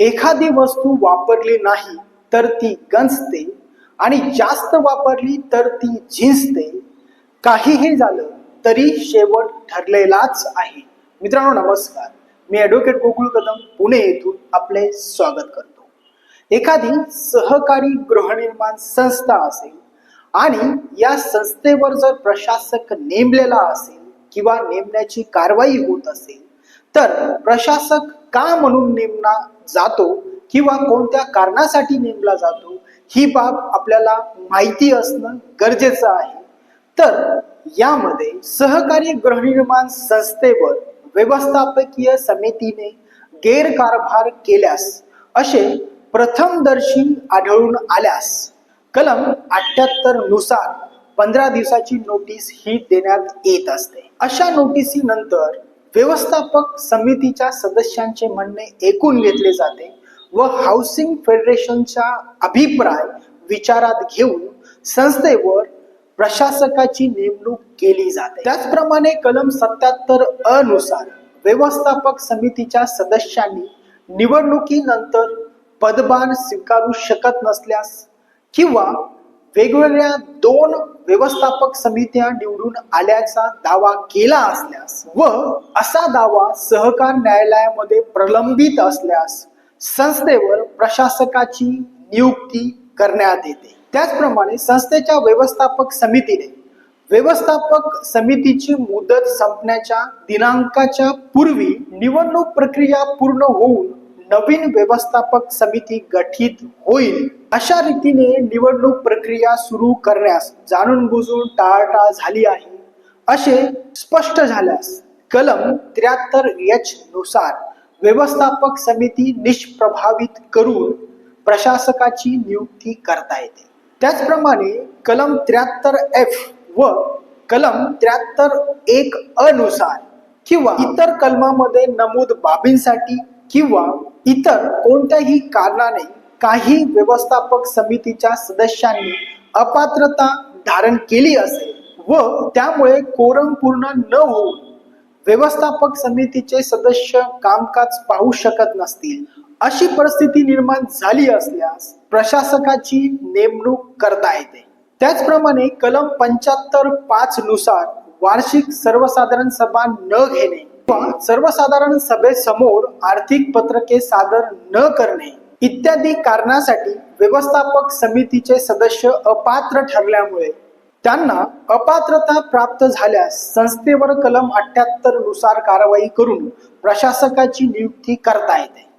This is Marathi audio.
एखादी वस्तू वापरली नाही तर ती गंजते आणि जास्त वापरली तर ती झिंजते. काहीही झालं तरी शेवट ठरलेलाच आहे. मित्रांनो नमस्कार. मी ॲडव्होकेट गोकुळ कदम पुणे येथून आपले स्वागत करतो. एखादी सहकारी गृहनिर्माण संस्था असेल आणि या संस्थेवर जर प्रशासक नेमलेला असेल किंवा नेमण्याची कारवाई होत असेल तर प्रशासक का म्हणून नेमला जातो किंवा कोणत्या कारणासाठी नेमला जातो ही बाब आपल्याला माहिती असणं गरजेचं आहे. तर यामध्ये सहकारी गृहनिर्माण संस्थेवर व्यवस्थापकीय समितीने गैरकारभार केल्यास असे प्रथमदर्शी आढळून आल्यास कलम अठ्याहत्तरनुसार पंधरा दिवसाची नोटीस ही देण्यात येत असते. अशा नोटीसीनंतर व्यवस्थापक समितीच्या सदस्यांचे म्हणणे ऐकून घेतले जाते व हाऊसिंग फेडरेशनचा अभिप्राय विचारात घेऊन संस्थेवर प्रशासकाची नेमणूक केली जाते. त्याचप्रमाणे कलम सत्याहत्तर अनुसार व्यवस्थापक समितीच्या सदस्यांनी निवडणुकीनंतर पदभार स्वीकारू शकत नसल्यास किंवा वेगवेगळ्या दोन व्यवस्थापक समित्या निवडून आल्याचा दावा केला असल्यास व असा दावा सहकार न्यायालयामध्ये प्रलंबित असल्यास संस्थेवर प्रशासकाची नियुक्ती करण्यात येते. त्याचप्रमाणे संस्थेच्या व्यवस्थापक समितीने व्यवस्थापक समितीची मुदत संपण्याच्या दिनांकाच्या पूर्वी निवडणूक प्रक्रिया पूर्ण होऊन नवीन व्यवस्थापक समिती गठीत होईल. अशा रीतीने निवडणूक प्रक्रिया सुरू करण्यास जाणून बुजून टाळाटाळ झाली आहे. असे स्पष्ट झाल्यास कलम त्र्याहत्तर एच नुसार व्यवस्थापक समिती निष्प्रभावित करून प्रशासकाची नियुक्ती करता येते. त्याचप्रमाणे कलम त्र्याहत्तर एफ व कलम त्र्याहत्तर एक अनुसार किंवा इतर कलमामध्ये नमूद बाबींसाठी किंवा इतर कोणत्याही कारणाने काही व्यवस्थापक समितीच्या सदस्यांनी अपात्रता धारण केली असेल व त्यामुळे कोरम पूर्ण न होऊन व्यवस्थापक समितीचे सदस्य कामकाज पाहू शकत नसतील अशी परिस्थिती निर्माण झाली असल्यास प्रशासकाची नेमणूक करता येते. त्याचप्रमाणे कलम पंच्याहत्तर पाच नुसार वार्षिक सर्वसाधारण सभा न घेणे किंवा सर्वसाधारण सभेसमोर आर्थिक पत्रके सादर न करणे इत्यादी कारणासाठी व्यवस्थापक समितीचे सदस्य अपात्र ठरल्यामुळे त्यांना अपात्रता प्राप्त झाल्यास संस्थेवर कलम अठ्याहत्तरनुसार कारवाई करून प्रशासकाची नियुक्ती करता येते.